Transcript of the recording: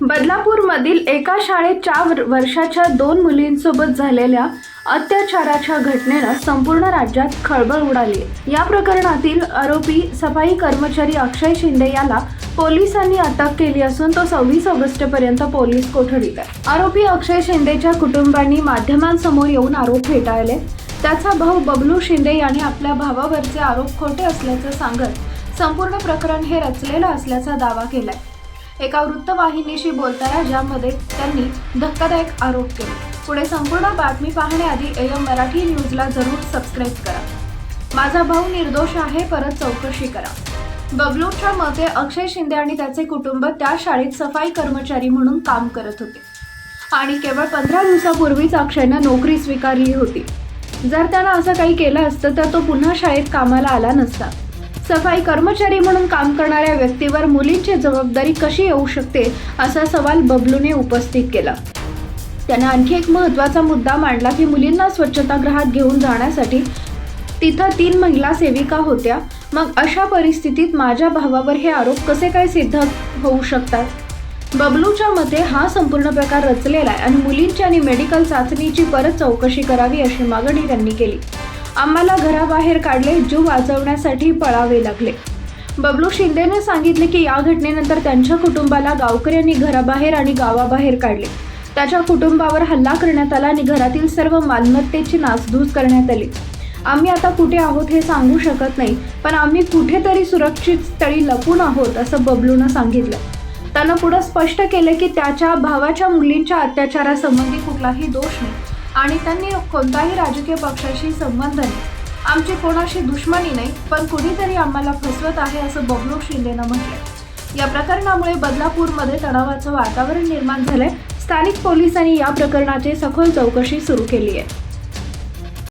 बदलापूरमधील एका शाळेत चार वर्षाच्या दोन मुलींसोबत झालेल्या अत्याचाराच्या घटनेनं संपूर्ण राज्यात खळबळ उडाली. या प्रकरणातील आरोपी सफाई कर्मचारी अक्षय शिंदे याला पोलिसांनी अटक केली असून तो सव्वीस ऑगस्टपर्यंत पोलीस कोठडीत आहे. आरोपी अक्षय शिंदेच्या कुटुंबांनी माध्यमांसमोर येऊन आरोप फेटाळले. त्याचा भाऊ बबलू शिंदे यांनी आपल्या भावावरचे आरोप खोटे असल्याचं सांगत संपूर्ण प्रकरण हे रचलेलं असल्याचा दावा केलाय. एका वृत्तवाहिनीशी बोलताना ज्यामध्ये त्यांनी धक्कादायक आरोप केले. पुढे संपूर्ण बातमी पाहण्याआधी एम मराठी न्यूजला जरूर सबस्क्राईब करा. माझा भाऊ निर्दोष आहे परत चौकशी करा. बबलूच्या मते अक्षय शिंदे आणि त्याचे कुटुंब त्या शाळेत सफाई कर्मचारी म्हणून काम करत होते. आणि केवळ पंधरा दिवसापूर्वीच अक्षयनं नोकरी स्वीकारली होती. जर त्यानं असं काही केलं असतं तर तो पुन्हा शाळेत कामाला आला नसता. सफाई कर्मचारी म्हणून काम करणाऱ्या व्यक्तीवर मुलींची जबाबदारी कशी येऊ शकते असा सवाल बबलूने उपस्थित केला. त्याने आणखी एक महत्त्वाचा मुद्दा मांडला की मुलींना स्वच्छतागृहात घेऊन जाण्यासाठी तिथं तीन महिला सेविका होत्या. मग अशा परिस्थितीत माझ्या भावावर हे आरोप कसे काय सिद्ध होऊ शकतात? बबलूच्या मते हा संपूर्ण प्रकार रचलेला आहे आणि मुलींची आणि मेडिकल चाचणीची परत चौकशी करावी अशी मागणी त्यांनी केली. आम्हाला घराबाहेर काढले जीव वाचवण्यासाठी पळावे लागले. बबलू शिंदेने सांगितले की या घटनेनंतर त्यांच्या कुटुंबाला गावकऱ्यांनी घराबाहेर आणि गावाबाहेर काढले. त्याच्या कुटुंबावर हल्ला करण्यात आला आणि घरातील सर्व मालमत्तेची नासधूस करण्यात आली. आम्ही आता कुठे आहोत हे सांगू शकत नाही पण आम्ही कुठेतरी सुरक्षित स्थळी लपून आहोत असं बबलूनं सांगितलं. त्यानं पुढं स्पष्ट केलं की त्याच्या भावाच्या मुलींच्या अत्याचारासंबंधी कुठलाही दोष नाही. आणि त्यांनी कोणताही राजकीय पक्षाशी संबंध नाही. आमची कोणाशी दुश्मनी नाही पण कुणीतरी आम्हाला फसवत आहे असं बबलू शिंदेनं म्हटलं या प्रकरणामुळे बदलापूरमध्ये तणावाचं वातावरण निर्माण झालंय. स्थानिक पोलिसांनी या प्रकरणाची सखोल चौकशी सुरू केली आहे